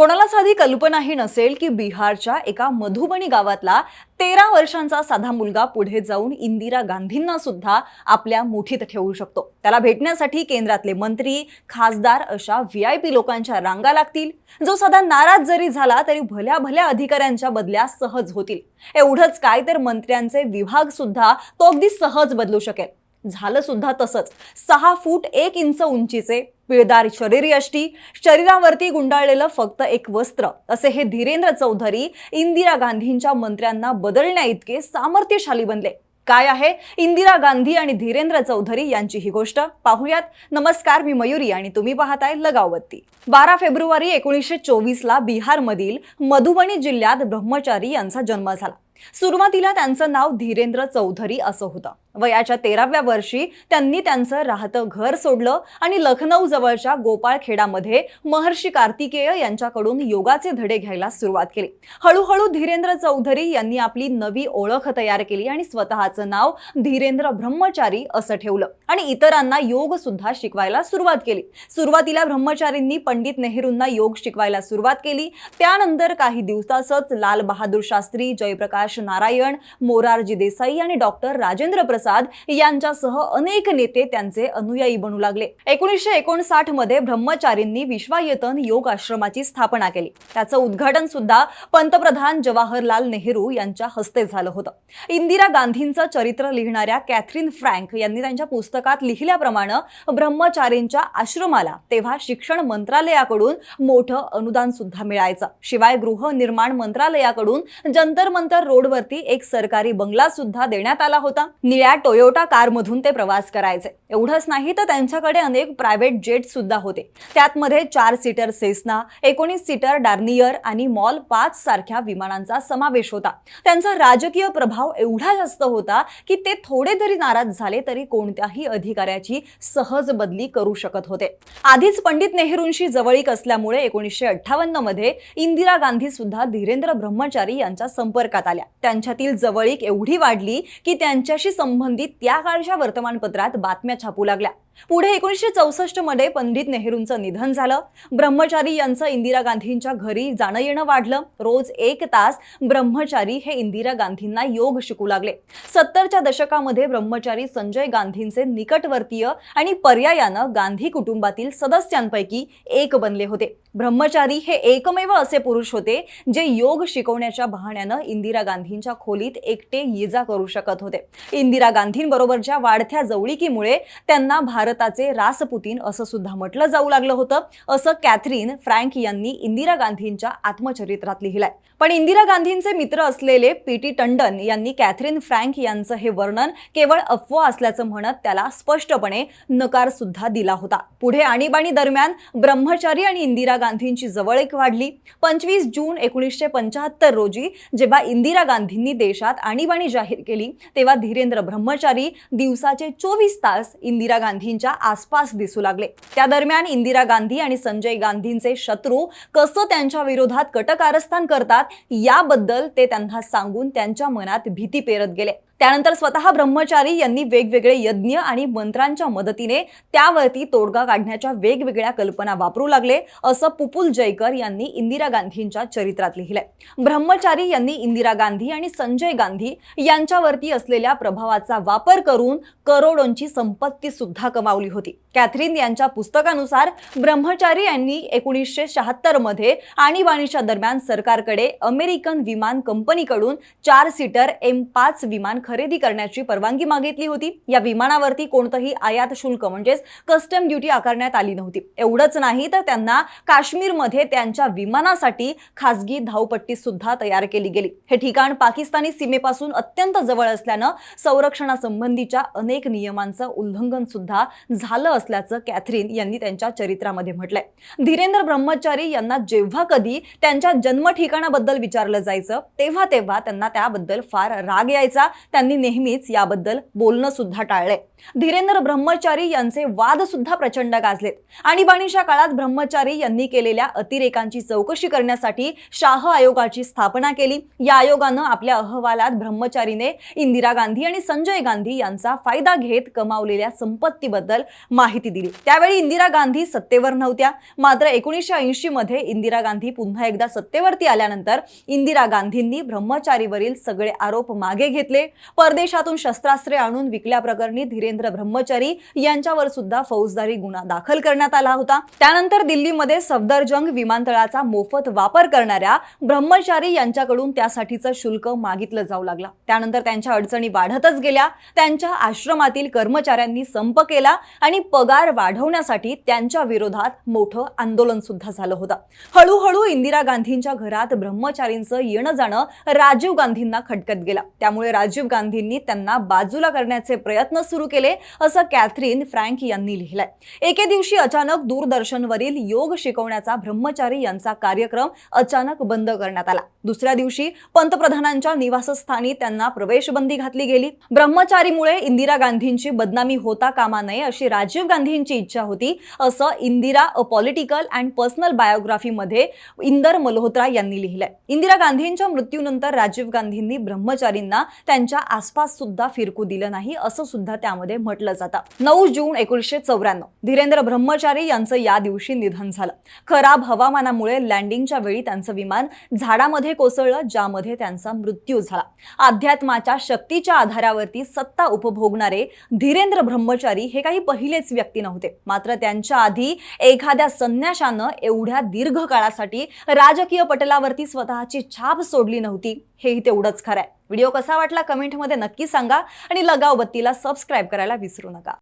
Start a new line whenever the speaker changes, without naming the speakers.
कोणाला साधी कल्पनाही नसेल की बिहारच्या एका मधुबनी गावातला तेरा वर्षांचा साधा मुलगा पुढे जाऊन इंदिरा गांधींना सुद्धा आपल्या मुठीत ठेवू शकतो. त्याला भेटण्यासाठी केंद्रातले मंत्री खासदार अशा व्ही आय पी लोकांच्या रांगा लागतील. जो साधा नाराज जरी झाला तरी भल्या भल्या अधिकाऱ्यांच्या बदल्या सहज होतील. एवढंच काय तर मंत्र्यांचे विभाग सुद्धा तो अगदी सहज बदलू शकेल. झालं सुद्धा तसंच. सहा फूट एक इंच उंचीचे पिळदार शरीरयष्टी शरीरावरती गुंडाळलेलं फक्त एक वस्त्र. असे हे धीरेंद्र चौधरी इंदिरा गांधींच्या मंत्र्यांना बदलण्या इतके सामर्थ्यशाली बनले. काय आहे? इंदिरा गांधी आणि धीरेंद्र चौधरी यांची ही गोष्ट पाहूयात. नमस्कार मी मयुरी आणि तुम्ही पाहताय लगावती बारा फेब्रुवारी एकोणीसशे चोवीसला बिहारमधील मधुबनी जिल्ह्यात ब्रह्मचारी यांचा जन्म झाला. सुरुवातीला त्यांचं नाव धीरेंद्र चौधरी असं होतं. वयाच्या तेराव्या वर्षी त्यांनी त्यांचं राहतं घर सोडलं आणि लखनौ जवळच्या गोपाळखेडामध्ये महर्षी कार्तिकेय यांच्याकडून योगाचे धडे घ्यायला सुरुवात केली. हळूहळू धीरेंद्र चौधरी यांनी आपली नवी ओळख तयार केली आणि स्वतःचं नाव धीरेंद्र ब्रह्मचारी असं ठेवलं आणि इतरांना योग सुद्धा शिकवायला सुरुवात केली. सुरुवातीला ब्रह्मचारींनी पंडित नेहरूंना योग शिकवायला सुरुवात केली. त्यानंतर काही दिवसातच लाल बहादूर शास्त्री जयप्रकाश नारायण मोरारजी देसाई आणि डॉक्टर राजेंद्र प्रसाद यांच्यासह अनेक नेते त्यांचे अनुयायी बनू लागले. एकोणीसशे एकोणसाठमध्ये ब्रह्मचारींनी विश्वायतन योग आश्रमाची स्थापना केली. त्याचं उद्घाटन सुद्धा पंतप्रधान जवाहरलाल नेहरू यांच्या हस्ते झालं होतं. इंदिरा गांधींचं चरित्र लिहिणाऱ्या कॅथरीन फ्रँक यांनी त्यांच्या पुस्तकात लिहिल्याप्रमाणे ब्रह्मचारींच्या आश्रमाला तेव्हा शिक्षण मंत्रालयाकडून मोठं अनुदान सुद्धा मिळायचं. शिवाय गृहनिर्माण मंत्रालयाकडून जंतर मंतर रोडवरती एक सरकारी बंगला सुद्धा देण्यात आला होता. निळ्या टोयोटा कारमधून ते प्रवास करायचे. एवढंच नाही तर त्यांच्याकडे अनेक प्रायव्हेट जेट सुद्धा होते. त्यातमध्ये चार सीटर सेस्ना एकोणीस सीटर डार्नियर आणि मॉल पाच सारख्या विमानांचा समावेश होता. त्यांचा राजकीय प्रभाव एवढा जास्त होता की ते थोडे जरी नाराज झाले तरी कोणत्याही अधिकाऱ्याची सहज बदली करू शकत होते. आधीच पंडित नेहरूंशी जवळीक असल्यामुळे एकोणीसशे अठ्ठावन्नमध्ये इंदिरा गांधी सुद्धा धीरेंद्र ब्रह्मचारी यांच्या संपर्कात आल्या. त्यांच्यातील जवळीक एवढी वाढली की त्यांच्याशी संबंधित त्या काळच्या वर्तमानपत्रात बातम्या छापू लागल्या. पुढे एकोणीसशे चौसष्टमध्ये पंडित नेहरूंचं निधन झालं. ब्रह्मचारी यांचं इंदिरा गांधींच्या घरी जाणं येणं वाढलं. रोज एक तास ब्रह्मचारी हे इंदिरा गांधींना योग शिकू लागले. सत्तरच्या दशकामध्ये ब्रह्मचारी संजय गांधींचे निकटवर्तीय आणि पर्यायानं गांधी कुटुंबातील सदस्यांपैकी एक बनले होते. ब्रह्मचारी हे एकमेव असे पुरुष होते जे योग शिकवण्याच्या बहाण्यानं इंदिरा गांधींच्या खोलीत एकटे ये जा करू शकत होते. इंदिरा गांधींबरोबरच्या वाढत्या जवळीकीमुळे त्यांना भारताचे रासपुतीन असं सुद्धा म्हटलं जाऊ लागलं होतं. असं कॅथरीन फ्रँक यांनी इंदिरा गांधींच्या आत्मचरित्रात लिहिलंय. पण इंदिरा गांधींचे मित्र असलेले पी टी टंडन यांनी कॅथरीन फ्रँक यांचं हे वर्णन केवळ अफवा असल्याचं म्हणत त्याला स्पष्टपणे नकार सुद्धा दिला होता. पुढे आणीबाणी दरम्यान ब्रह्मचारी आणि इंदिरा गांधींची जवळीक वाढली. पंचवीस जून एकोणीसशे पंचाहत्तर रोजी जेव्हा इंदिरा गांधींनी देशात आणीबाणी जाहीर केली तेव्हा धीरेंद्र ब्रह्मचारी दिवसाचे चोवीस तास इंदिरा गांधींच्या आसपास दिसू लागले. त्या दरम्यान इंदिरा गांधी आणि संजय गांधींचे शत्रू कसं त्यांच्या विरोधात कटकारस्थान करतात याबद्दल ते त्यांना सांगून त्यांच्या मनात भीती पेरत गेले. त्यानंतर स्वतः ब्रह्मचारी यांनी वेगवेगळे यज्ञ आणि मंत्रांच्या मदतीने त्यावरती तोडगा काढण्याच्या वेगवेगळ्या कल्पना वापरू लागले असं पुपुल जयकर यांनी इंदिरा गांधींच्या चरित्रात लिहिलंय. ब्रह्मचारी यांनी इंदिरा गांधी आणि संजय गांधी यांच्यावरती असलेल्या प्रभावाचा वापर करून करोडोंची संपत्ती सुद्धा कमावली होती. कॅथरीन यांच्या पुस्तकानुसार ब्रह्मचारी यांनी एकोणीसशे शहात्तरमध्ये आणीबाणीच्या दरम्यान सरकारकडे अमेरिकन विमान कंपनीकडून चार सीटर एम पाच विमान खरेदी करण्याची परवानगी मागितली होती. या विमानावरती कोणतंही आयात शुल्क म्हणजेच कस्टम ड्युटी आकारण्यात आली नव्हती. एवढंच नाही तर त्यांना काश्मीरमध्ये त्यांच्या विमानासाठी खासगी धावपट्टी सुद्धा तयार केली गेली. हे ठिकाण पाकिस्तानी सीमेपासून अत्यंत जवळ असल्यानं संरक्षणासंबंधीच्या अनेक नियमांचं उल्लंघन सुद्धा झालं असल्याचं कॅथरीन यांनी त्यांच्या चरित्रामध्ये म्हटलंय. धीरेंद्र ब्रह्मचारी यांना जेव्हा कधी त्यांच्या जन्म ठिकाणाबद्दल विचारलं जायचं तेव्हा तेव्हा त्यांना त्याबद्दल फार राग यायचा. त्यांनी नेहमीच याबद्दल बोलणं सुद्धा टाळलंय. धीरेंद्र ब्रह्मचारी यांचे वाद सुद्धा प्रचंड गाजलेत. आणीबाणीच्या काळात ब्रह्मचारी यांनी केलेल्या अतिरेकांची चौकशी करण्यासाठी शाह आयोगाची स्थापना केली. या आयोगानं आपल्या अहवालात ब्रह्मचारीने इंदिरा गांधी आणि संजय गांधी यांचा फायदा घेत कमावलेल्या संपत्तीबद्दल माहिती माहिती दिली. त्यावेळी इंदिरा गांधी सत्तेवर नव्हत्या. मात्र एकोणीसशे ऐंशी मध्ये इंदिरा गांधी पुन्हा एकदा सत्तेवरती आल्यानंतर इंदिरा गांधींनी ब्रह्मचारीवरील सगळे आरोप मागे घेतले. परदेशातून शस्त्रास्त्रे आणून विकल्याप्रकरणी धीरेंद्र ब्रह्मचारी यांच्यावर सुद्धा फौजदारी गुन्हा दाखल करण्यात आला होता. त्यानंतर दिल्लीमध्ये सफदरजंग विमानतळाचा मोफत वापर करणाऱ्या ब्रह्मचारी यांच्याकडून त्यासाठीचं शुल्क मागितलं जाऊ लागला. त्यानंतर त्यांच्या अडचणी वाढतच गेल्या. त्यांच्या आश्रमातील कर्मचाऱ्यांनी संप केला आणि पगार वाढवण्यासाठी त्यांच्या विरोधात मोठं आंदोलन सुद्धा झालं होतं. हळूहळू इंदिरा गांधींच्या घरात ब्रह्मचारींचं येणं जाणं राजीव गांधींना खटकत गेला. त्यामुळे राजीव गांधींनी त्यांना बाजूला करण्याचे प्रयत्न सुरू केले असं कॅथरीन फ्रँक यांनी लिहिलंय. एके दिवशी अचानक दूरदर्शनवरील योग शिकवण्याचा ब्रह्मचारी यांचा कार्यक्रम अचानक बंद करण्यात आला. दुसऱ्या दिवशी पंतप्रधानांच्या निवासस्थानी त्यांना प्रवेशबंदी घातली गेली. ब्रह्मचारीमुळे इंदिरा गांधींची बदनामी होता कामा नये अशी राजीव गांधींची इच्छा होती. असं Indira a political and personal बायोग्राफीमध्ये Inder Malhotra यांनी लिहिलंय. इंदिरा गांधींच्या मृत्यूनंतर राजीव गांधींनी ब्रह्मचारींना त्यांच्या आसपास सुद्धा फिरकू दिलं नाही असं सुद्धा त्यामध्ये म्हटलं जातं. नऊ जून एकोणीसशे चौऱ्याण्णव धीरेंद्र ब्रह्मचारी यांचं या दिवशी निधन झालं. खराब हवामानामुळे लँडिंगच्या वेळी त्यांचं विमान झाडामध्ये कोसळलं ज्यामध्ये त्यांचा मृत्यू झाला. अध्यात्माच्या शक्तीच्या आधारावरती सत्ता उपभोगणारे धीरेंद्र ब्रह्मचारी हे काही पहिलेच व्यक्ती नव्हते. मात्र त्यांच्या आधी एखाद्या संन्याशानं एवढ्या दीर्घ काळासाठी राजकीय पटलावरती स्वतःची छाप सोडली नव्हती. हेही तेवढंच खरं आहे व्हिडिओ कसा वाटला कमेंटमध्ये नक्की सांगा आणि लगाव बत्तीला सबस्क्राईब करायला विसरू नका.